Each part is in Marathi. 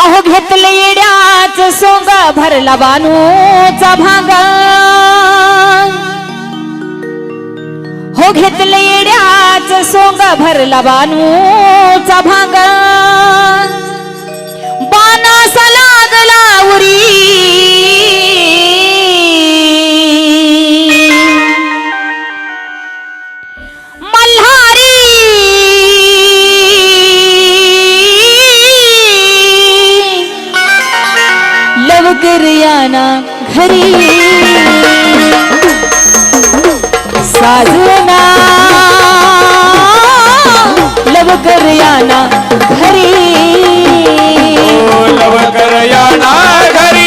आहो घेतले येड्याच सोंग भरला बानूचा भाग. हो घेतले येड्याच सोंग भरला बानूचा भाग. लवकर याना घरी. साजना लवकर घरी. लवकर घरी.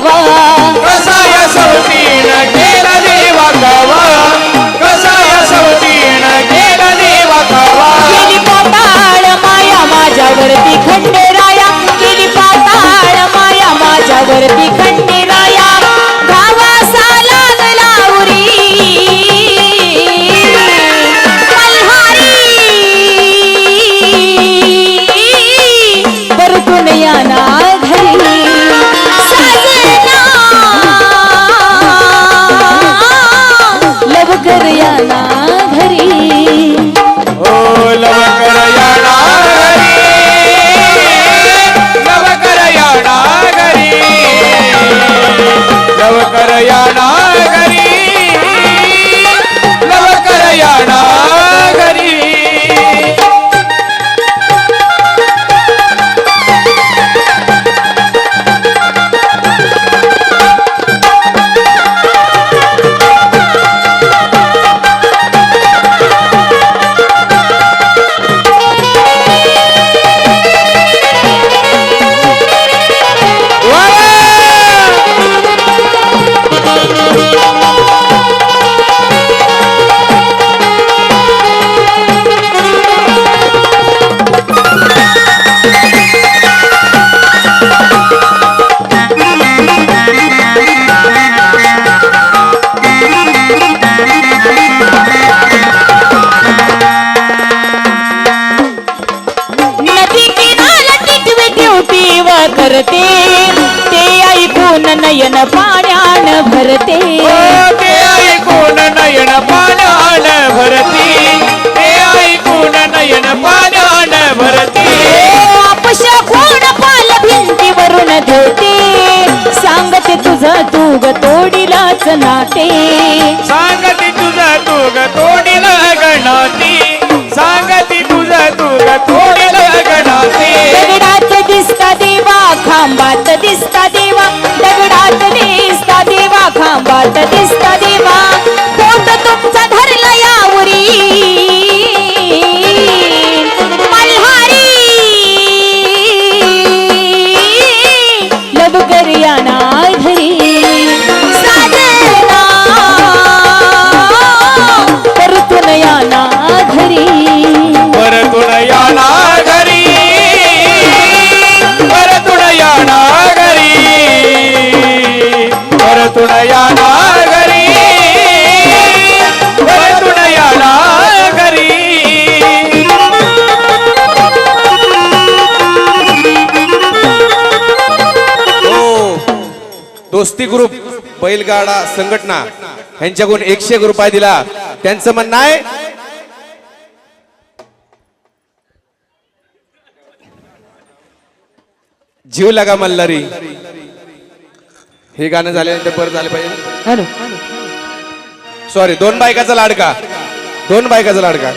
Baba. ते ऐकून नयन पाण्यान भरते. ते ऐकून नयन पाण्यान भरती. ते ऐकून नयन पाण्यान भरती. अपश कोण पाल भिंतीवरून धोते सांगते तुझं तू ग तोडीलाच नाते सांगती तुझं तू ग तोडील गणाती. सांगती तुझं तू ग दिसता देवा दगडात दिसता देवा खांबात दिसता देवा. दोस्ती ग्रुप बैलगाडा संघटना यांच्याकडून एकशे एक रुपये दिला. त्यांचं म्हणणं आहे जीव लागा मल्हारी. हे गाणं झाल्यानंतर परत झाले पाहिजे. सॉरी दोन बायकाचा लाडका. दोन बायकाचा लाडका.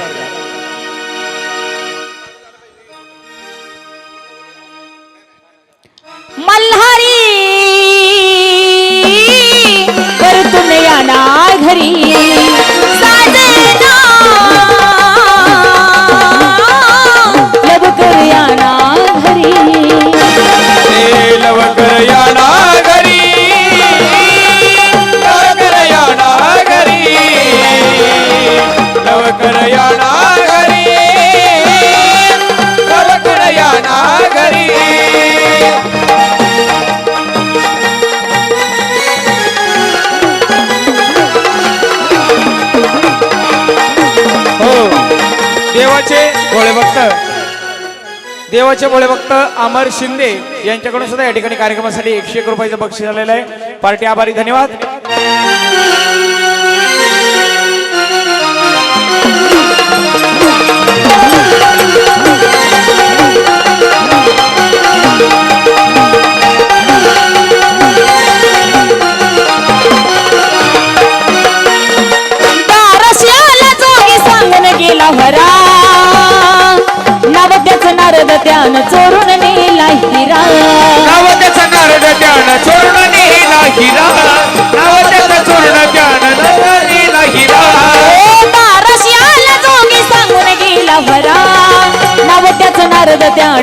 देवाचे भोळे भक्त. देवाचे भोळे भक्त अमर शिंदे यांच्याकडून सुद्धा या ठिकाणी कार्यक्रमासाठी एकशे एक रुपयाचं बक्षीस आलेलं आहे. पार्टी आभारी धन्यवाद.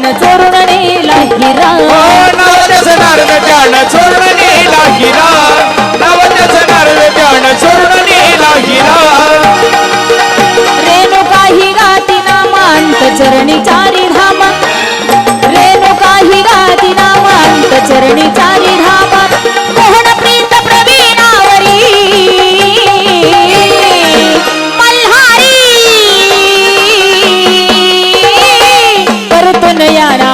चोरून नेला हिरा चोरून ya